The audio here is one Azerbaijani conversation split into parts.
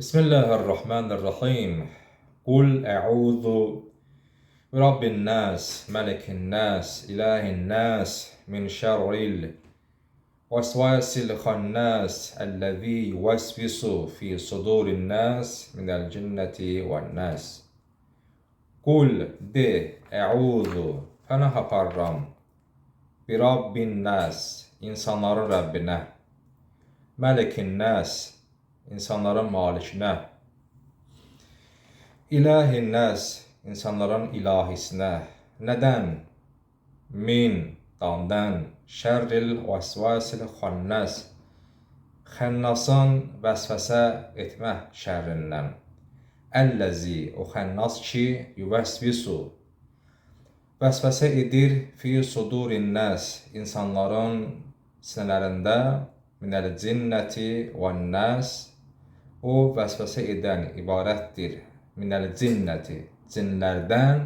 بسم الله الرحمن الرحيم. قل أعوذ برب الناس ملك الناس إله الناس من شر الوسواس الخناس الذي يوسوس في صدور الناس من الجنة والناس. قل Eûzu Pənah aparıram Bir Rabbin nas insanların Rəbbinə Məlikin nas insanların malikinə İlahin nas insanların ilahisinə Nədən? Min dandan şərril vəsvasil xannas. Xənnasın vəsvəsə etmə şərrindən. Əlləzi o xənnas ki yuvəsvisu vəsvəsə edir fi sudurin nas insanların sinələrində. Minəl cinnəti və nas o vəsvəsə edən ibarətdir minəl cinnəti cinlərdən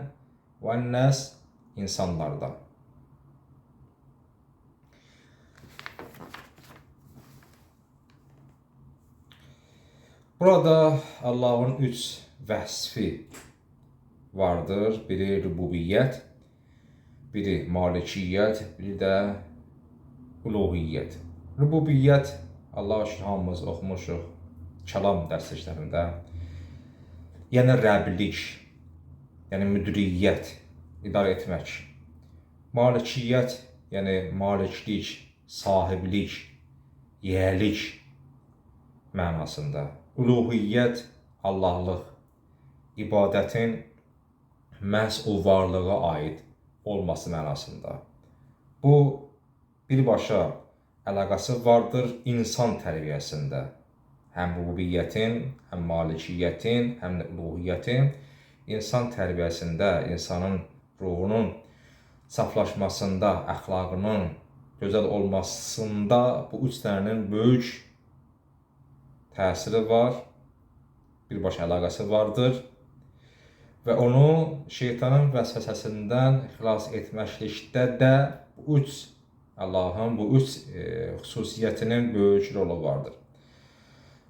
və nas insanlardan. Burada Allah'ın üç vəsfi vardır. Biri rububiyyət, biri malikiyyət, biri də uluhiyyət. Rububiyyət Allah üçün hamımız oxumuşuq kəlam dərsliklərində. Yəni rəblik, yəni müdiriyyət, idarə etmək. Malikiyyət, yəni maliklik, sahiblik, yəhlik mənasında. Uluhiyyət Allahlıq, ibadətin məhz o varlığa aid olması mənasında. Bu birbaşa əlaqəsi vardır insan tərbiyəsində. Həm rububiyyətin, həm malikiyyətin, həm də uluhiyyətin insan tərbiyəsində, insanın ruhunun saflaşmasında, əxlaqının gözəl olmasında bu üç dənənin böyük təsiri var, birbaşa əlaqəsi vardır və onu şeytanın vəsvəsəsindən xilas etməklikdə də bu üç Allahın bu üç e, xüsusiyyətinin böyük rolu vardır.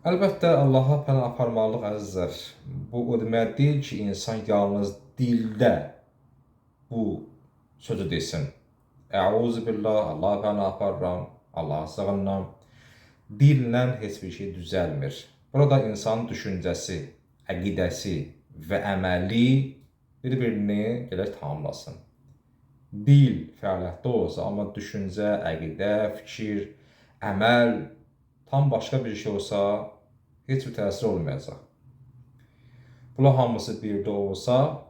Əlbəttə Allaha pənah aparmalıq əzizlər. Bu o demək deyil ki, insan yalnız dildə bu sözü desin. Əuzu billah, Allah pənah aparıram, Allaha sığınıram. Dillə heç bir şey düzəlmir. Burada insanın düşüncəsi, əqidəsi və əməli bir-birini gələk tamamlasın. Dil fəaliyyətdə olsa, amma düşüncə, əqidə, fikir, əməl tam başqa bir şey olsa, heç bir təsir olmayacaq. Bunlar hamısı birdə olsa,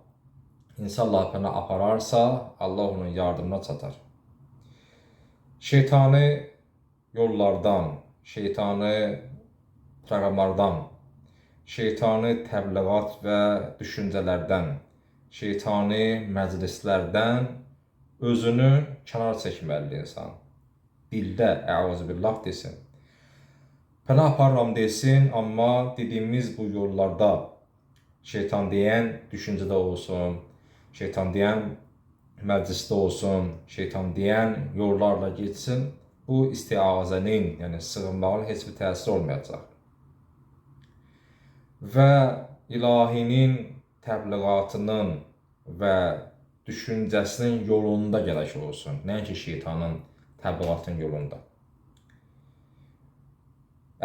insan Allah apararsa, Allah onun yardımına çatar. Şeytani yollardan, şeytani proqramlardan, şeytani təbliğat və düşüncələrdən, şeytani məclislərdən özünü kənar çəkməlidir insan. Dildə əuzubillah desin. Pənah aparıram desin, amma dediyimiz bu yollarda şeytan deyən düşüncədə olsun, şeytan deyən məclisdə olsun, şeytan deyən yollarla getsin, bu istiazənin, yəni sığınmağın heç bir təsiri olmayacaq. Və ilahinin təbliğatının və düşüncəsinin yolunda gərək olsun, nəinki şeytanın təbliğatının yolunda.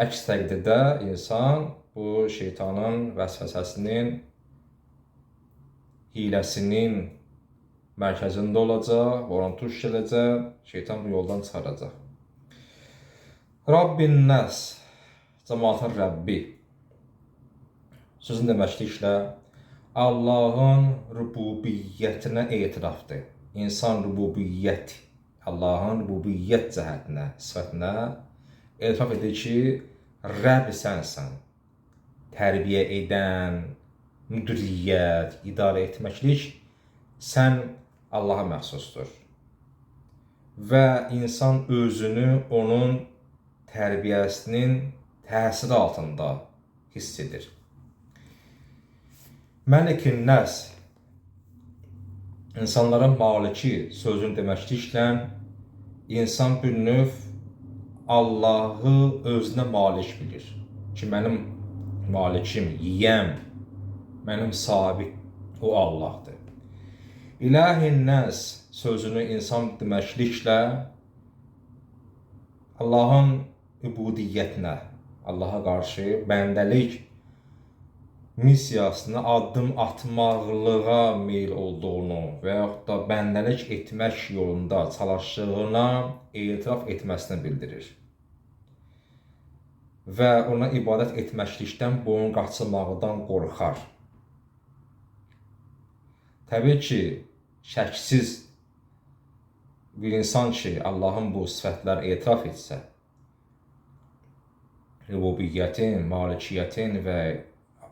Əks təqdirdə insan bu şeytanın vəsvəsəsinin, hiləsinin mərkəzində olacaq, oran tuş gələcək, şeytan bu yoldan çıxaracaq. Rabbin nəs, cəmaatın Rəbbi. Sözün deməkliklə Allahın rububiyyətinə etirafdır. İnsan rububiyyət, Allahın rububiyyət cəhətinə, sifətinə etiraf edir ki, Rəbb sənsən. Tərbiyə edən, müdiriyyət, idarə etməklik sən Allaha məxsusdur. Və insan özünü onun tərbiyəsinin təsiri altında hiss edir. Məlikin nəs insanların maliki sözünü deməkliklə insan bir növ Allahı özünə malik bilir ki, mənim malikim, yiyəm, mənim sahibi o Allahdır. İlahin nəs sözünü insan deməkliklə Allahın übudiyyətinə, Allaha qarşı bəndəlik missiyasına addım atmaqlığa meyl olduğunu və yaxud da bəndəlik etmək yolunda çalışdığına etiraf etməsini bildirir. Və ona ibadət etməklikdən boyun qaçırmaqdan qorxar. Təbii ki, şəksiz bir insan ki, Allahın bu sifətləri etiraf etsə, rububiyyətin, malikiyyətin və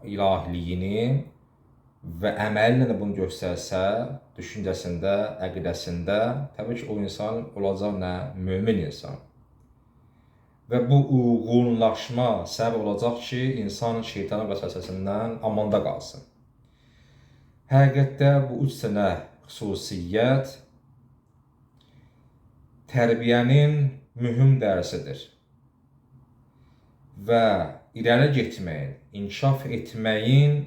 ilahliyini və əməli ilə də bunu göstərsə, düşüncəsində, əqidəsində, təbii ki, o insan olacaq nə? Mömin insan. Və bu uyğunlaşma səbəb olacaq ki, insan şeytanın vəsvəsəsindən amanda qalsın. Həqiqətdə bu üç dənə xüsusiyyət tərbiyənin mühüm dərsidir. Və irəli getməyin, inkişaf etməyin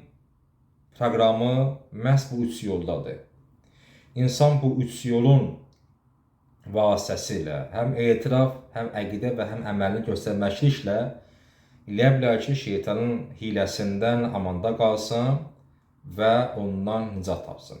proqramı məhz bu üç yoldadır. İnsan bu üç yolun vasitəsilə həm etiraf, həm əqidə və həm əməlini göstərməkliklə eləyə bilər ki, şeytanın hiləsindən amanda qalsın və ondan nicat tapsın.